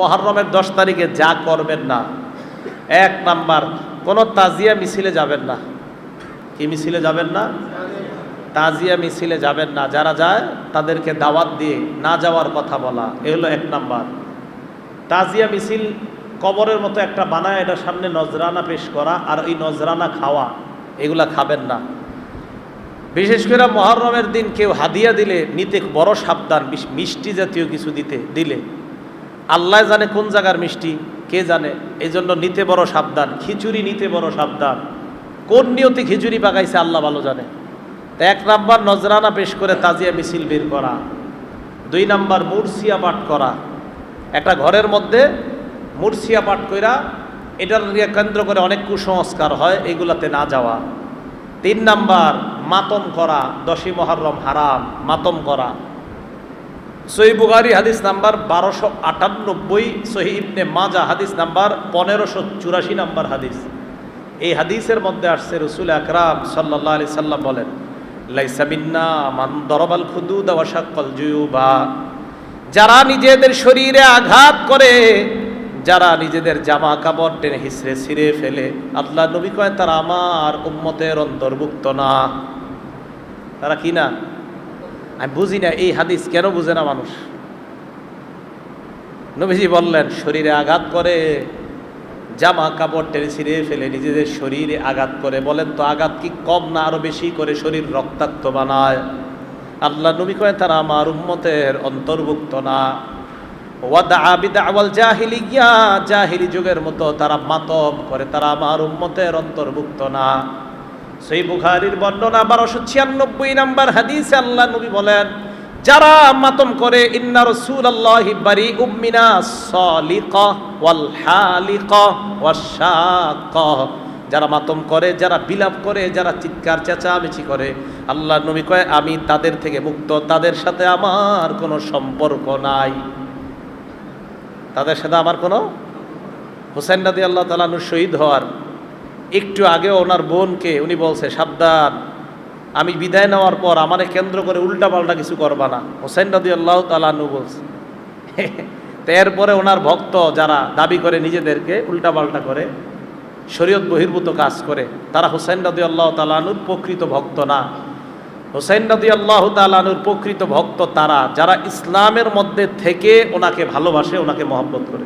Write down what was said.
মহরমের দশ তারিখে যা করবেন না, এক নাম্বার, কোনো তাজিয়া মিছিলে যাবেন না। কি মিছিলে যাবেন না? তাজিয়া মিছিলে যাবেন না। যারা যায়, তাদেরকে দাওয়াত দিয়ে না যাওয়ার কথা বলা, এ হলো এক নাম্বার। তাজিয়া মিছিল কবরের মতো একটা বানায়, এটা সামনে নজরানা পেশ করা আর এই নজরানা খাওয়া, এগুলা খাবেন না। বিশেষ করে মহরমের দিন কেউ হাদিয়া দিলে, নিতে বড় সাবধান, মিষ্টি জাতীয় কিছু দিতে, দিলে। আল্লাহ জানে কোন জায়গার মিষ্টি, কে জানে? এই জন্য নিতে বড় সাবধান, খিচুড়ি নিতে বড় সাবধান। কোন নিয়তে খিচুড়ি পাকাইছে আল্লাহ ভালো জানে। তা এক নাম্বার নজরানা পেশ করে তাজিয়া মিছিল বের করা। দুই নাম্বার মুরসিয়া পাঠ করা। একটা ঘরের মধ্যে মুরসিয়া পাঠ কইরা এটার কেন্দ্র করে অনেক কুসংস্কার হয়, এগুলাতে না যাওয়া। তিন নাম্বার মাতম করা, দশই মহরম হারাম, মাতম করা। সহি বুগারি হাদিস নাম্বার বারোশো আটানব্বই, সহি ইবনে মাজা হাদিস নাম্বার পনেরোশো চুরাশি নাম্বার হাদিস। এই হাদিসের মধ্যে আসছে রসুল আকরাম সাল্লাহ আলি সাল্লাম বলেন লাইসামিন্না মান দরবাল খুদু দেওয়া জুয়ুবা। যারা নিজেদের শরীরে আঘাত করে, যারা নিজেদের জামা কাপড় টেনে হিসড়ে ছিঁড়ে ফেলে, আল্লাহ নবী কয়, তারা আমার উম্মতের অন্তর্ভুক্ত না। তারা কি না? আমি বুঝি না এই হাদিস কেন বুঝে না মানুষ? নবীজি বললেন, শরীরে আঘাত করে, জামা কাপড় টেনে ছিঁড়ে ফেলে নিজেদের শরীরে আঘাত করে। বলেন তো আঘাত কি কম না আরও বেশি করে শরীর রক্তাক্ত বানায়? আল্লাহ নবী কয়, তারা আমার উম্মতের অন্তর্ভুক্ত না। জাহিলি যুগের মতো তারা মাতব করে, তারা আমার উম্মতের অন্তর্ভুক্ত না। সেই বুখারির বর্ণনা বারোশো ছিয়ানব্বই নাম্বার হাদিসে আল্লাহ নবী বলেন, যারা মাতম করে, ইন্না রসুল আল্লাহ বারি উম্মিনা সলিক ওয়াল হালিক ওয়াশাক যারা মাতম করে, যারা বিলাপ করে, যারা চিৎকার, চেঁচামেচি করে, আল্লাহ নবী কয়, আমি তাদের থেকে মুক্ত, তাদের সাথে আমার কোনো সম্পর্ক নাই। তাদের সাথে আমার কোনো হুসেন নদী আল্লাহ তালানুর শহীদ হওয়ার একটু আগে ওনার বোনকে উনি বলছে, সাবধান, আমি বিদায় নেওয়ার পর আমারে কেন্দ্র করে উল্টাপাল্টা কিছু করবা না। হোসেন নদী আল্লাহ তালানু বলছে। তো এরপরে ওনার ভক্ত যারা দাবি করে নিজেদেরকে উল্টাপাল্টা করে, শরীয়ত বহির্ভূত কাজ করে, তারা হোসেন নদী আল্লাহ তালানুর প্রকৃত ভক্ত না। হোসেন নদী আল্লাহ তালানুর প্রকৃত ভক্ত তারা, যারা ইসলামের মধ্যে থেকে ওনাকে ভালোবাসে, ওনাকে মহব্বত করে।